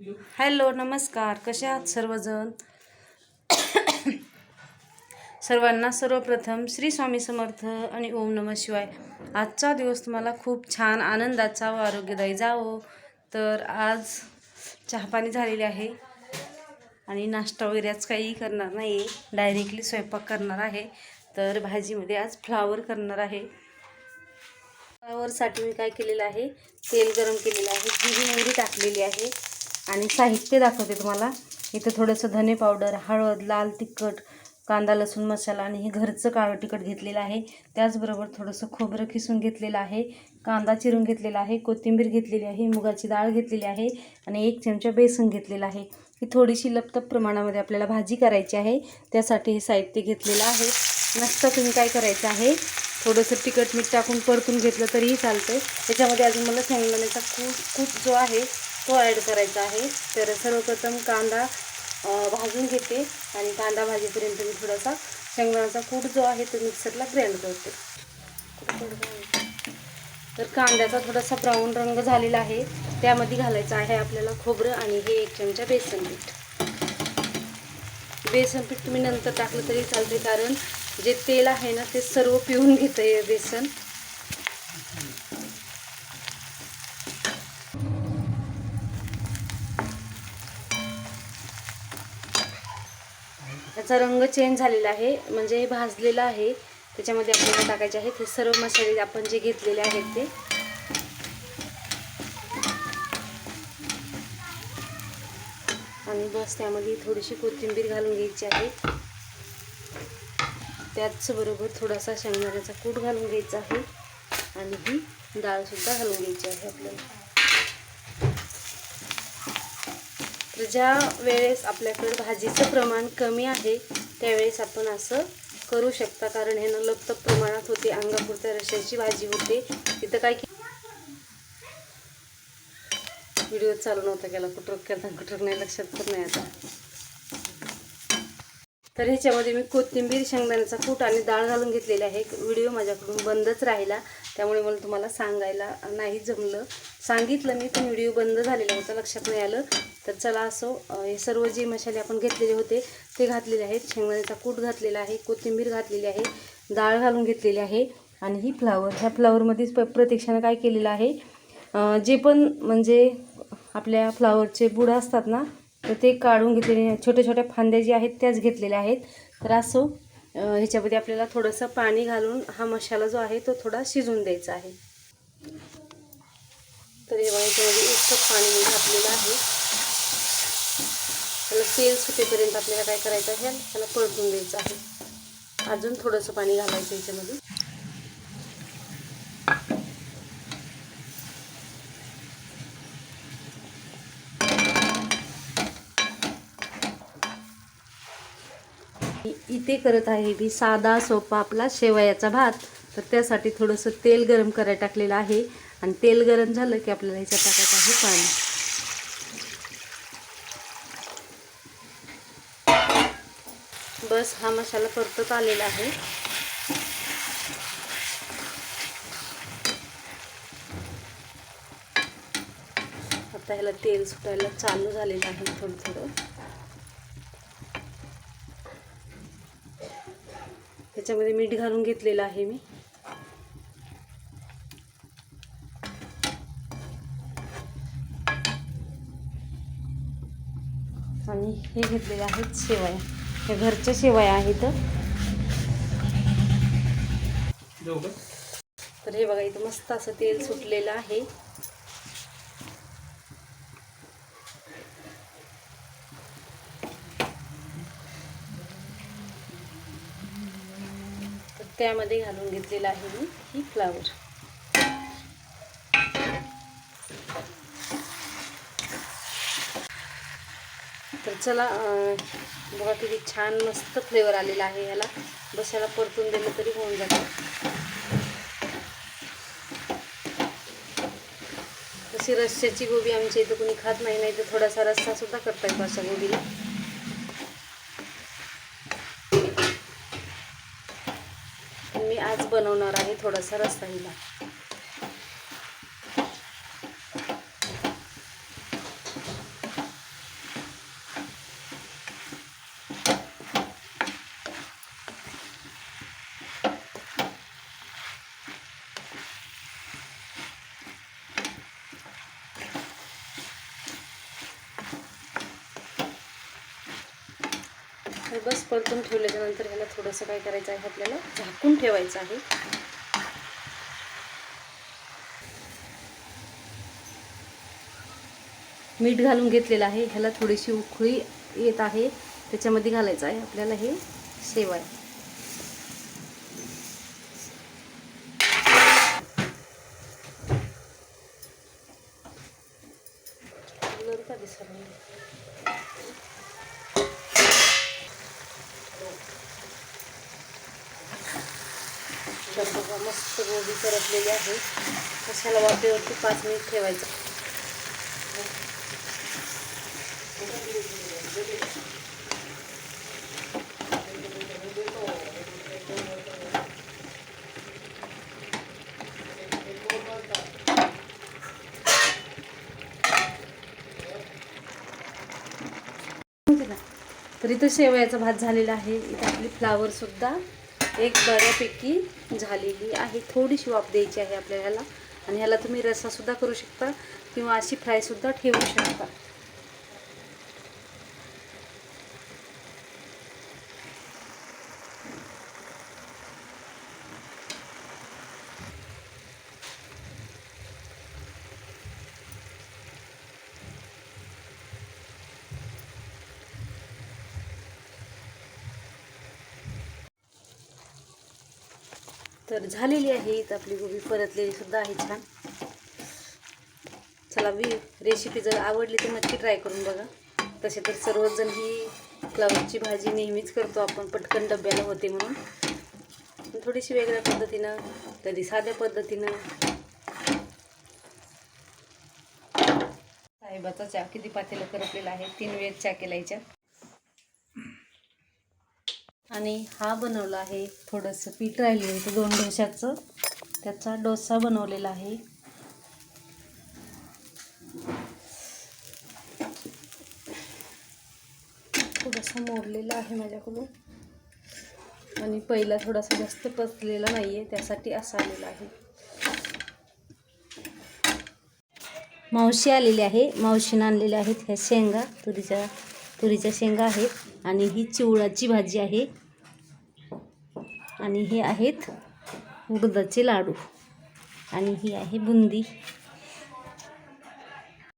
Hello नमस्कार. कसे आहात सर्वजण? सर्वांना सर्वप्रथम श्री स्वामी समर्थ आणि ओम नम शिवाय. आजचा दिवस तुम्हाला खूप छान आनंदाचा व आरोग्यदायी जावो. तर आज चहापाणी झालेली आहे आणि नाश्ता वगैरे आज काही करणार नाही डायरेक्टली स्वयंपाक करणार आहे. तर भाजीमध्ये आज फ्लावर करणार आहे. फ्लावरसाठी मी काय केलेलं आहे? तेल गरम केलेलं आहे. जिरी मोहरी टाकलेली आहे. आणि साहित्य दाखवते तुम्हाला. इथं थोडंसं धने पावडर हळद लाल तिखट कांदा लसूण मसाला आणि हे घरचं काळं तिखट घेतलेलं आहे. त्याचबरोबर थोडंसं खोबरं खिसून घेतलेलं आहे. कांदा चिरून घेतलेला आहे. कोथिंबीर घेतलेली आहे. मुगाची डाळ घेतलेली आहे. आणि एक चमचा बेसन घेतलेला आहे. ही थोडीशी लपतप प्रमाणामध्ये आपल्याला भाजी करायची आहे. त्यासाठी हे साहित्य घेतलेलं आहे. नसतं तुम्ही काय करायचं आहे? थोडंसं तिखट मीठ टाकून परतून घेतलं तरीही चालतं त्याच्यामध्ये अजून मला शेंगदाण्याचा कूट कूट जो आहे तो ॲड करायचा आहे. तर सर्वप्रथम कांदा भाजून घेते आणि कांदा भाजीपर्यंत मी थोडासा शेंगदाण्याचा कूट जो आहे तो मिक्सरला ग्राइंड करते. तर कांद्याचा थोडासा ब्राऊन रंग झालेला आहे. त्यामध्ये घालायचं आहे आपल्याला खोबरं आणि हे एक चमचा बेसन पीठ. बेसन पीठ तुम्ही नंतर टाकलं तरी चालते कारण जे तेल आहे ना ते सर्व पिऊन घेतं आहे बेसन. याचा रंग चेंज झालेला आहे म्हणजे हे भाजलेलं आहे. त्याच्यामध्ये आपल्याला टाकायचे आहेत हे सर्व मसाले आपण जे घेतलेले आहेत ते. आणि बस त्यामध्ये थोडीशी कोथिंबीर घालून घ्यायची आहे. त्याचबरोबर थोडासा शेंगदाण्याचा कूट घालून घ्यायचा आहे. आणि ही डाळसुद्धा घालून घ्यायची आहे आपल्याला. तर ज्या वेळेस आपल्याकडे भाजीचं प्रमाण कमी आहे त्यावेळेस आपण असं करू शकता. कारण हे न लपतप प्रमाणात होते अंगापुरत्या रशाची भाजी होते. तिथं काय व्हिडिओ चालू नव्हता गेला कुठं केला कुठं नाही लक्षात पण नाही आता. तर ह्याच्यामध्ये मी कोथिंबीर शेंगदाण्याचा कूट आणि डाळ घालून घेतलेली आहे. व्हिडिओ माझ्याकडून बंदच राहिला त्यामुळे मला तुम्हाला सांगायला नाही जमलं. सांगितलं मी पण व्हिडिओ बंद झालेला होता लक्षात नाही आलं. तर चला असो हे सर्व जे मसाले आपण घेतलेले होते ते घातलेले आहेत. शेंगदाण्याचा कूट घातलेला आहे कोथिंबीर घातलेली आहे डाळ घालून घेतलेली आहे आणि ही फ्लावर ह्या फ्लावरमध्येच प प्रत्यक्षानं काय केलेलं आहे जे पण म्हणजे आपल्या फ्लावरचे बुडं असतात ना तर ते काढून घेतलेले छोट्या छोट्या फांद्या ज्या आहेत त्याच घेतलेल्या आहेत. तर असो ह्याच्यामध्ये आपल्याला थोडंसं पाणी घालून हा मसाला जो आहे तो थोडा शिजून द्यायचा आहे. तर हे बघा याच्यामध्ये एक कप पाणी मी घातलेलं आहे. त्याला तेल सुटेपर्यंत आपल्याला काय करायचं आहे? त्याला परतून द्यायचं आहे. अजून थोडंसं पाणी घालायचं याच्यामध्ये. इथे करत आहे मी साधा सोपा आपला शेवयाचा भात. तर त्यासाठी थोडंसं तेल गरम करायला टाकलेलं आहे. आणि तेल गरम झालं की आपल्याला ह्याच्यात टाकायचं आहे पाणी. बस हा मसाला परतत आलेला आहे. आता ह्याला तेल सुटायला चालू झालेलं आहे थोडं थोडं त्याच्यामध्ये मीठ घालून घेतलेलं आहे मी आणि हे घेतलेले आहेत शेवया. हे घरच्या शेवया आहेत. तर हे बघा इथं मस्त असं तेल सुटलेलं आहे. तर त्यामध्ये घालून घेतलेलं आहे मी ही फ्लावर तर चला बघा किती छान मस्त फ्लेवर आलेला आहे ह्याला. बशाला परतून दिलं तरी होऊन जातं. तशी रस्स्याची गोबी आमच्या इथं कोणी खात नाही नाही तर थोडासा रस्सा सुद्धा करता येतो अशा गोबीला. मी आज बनवणार आहे थोडासा रस्सा हिला. तर बस परतून ठेवल्याच्यानंतर ह्याला थोडंसं काय करायचं आहे आपल्याला? झाकून ठेवायचं आहे. मीठ घालून घेतलेलं आहे. ह्याला थोडीशी उखळी येत आहे. त्याच्यामध्ये घालायचं आहे. आपल्याला हे शेवाय कलर का दिसत नाही तर बघा मस्त गोबी परतलेली आहे. मसाला वाफेवरती पाच मिनिट ठेवायचं माहिती का? तर इथं शेवयाचा भात झालेला आहे. इथं आपली फ्लावरसुद्धा एक बऱ्यापैकी झालेली आहे. थोडीशी वाफ द्यायची आहे आपल्याला. आणि ह्याला तुम्ही रस्सासुद्धा करू शकता किंवा अशी फ्रायसुद्धा ठेवू शकता. तर झालेली आहे. इथं आपली गोबी परतलेली सुद्धा आहे छान. चला मी रेसिपी जर आवडली तर नक्की ट्राय करून बघा. तसे तर सर्वजण ही फ्लावरची भाजी नेहमीच करतो आपण पटकन डब्याला होते म्हणून. पण थोडीशी वेगळ्या पद्धतीनं कधी साध्या पद्धतीनं. साहेबाचा चा किती पातेला करपलेला आहे? तीन वेळ चा केला याच्यात. आणि हा बनवला आहे. थोडंसं पीठ राहिलेलं होतं दोन डोशाचं त्याचा डोसा बनवलेला आहे. थोडंसं मोडलेलं आहे माझ्याकडून. आणि पहिला थोडासा जास्त पचलेला नाही आहे त्यासाठी असा आलेला आहे. मावशी आलेली आहे. मावशीनं आणलेल्या आहेत ह्या शेंगा तुरीच्या तुरीच्या शेंगा आहेत. आणि ही चिवळाची भाजी आहे. आणि हे आहेत उडदाचे लाडू. आणि ही आहे बुंदी.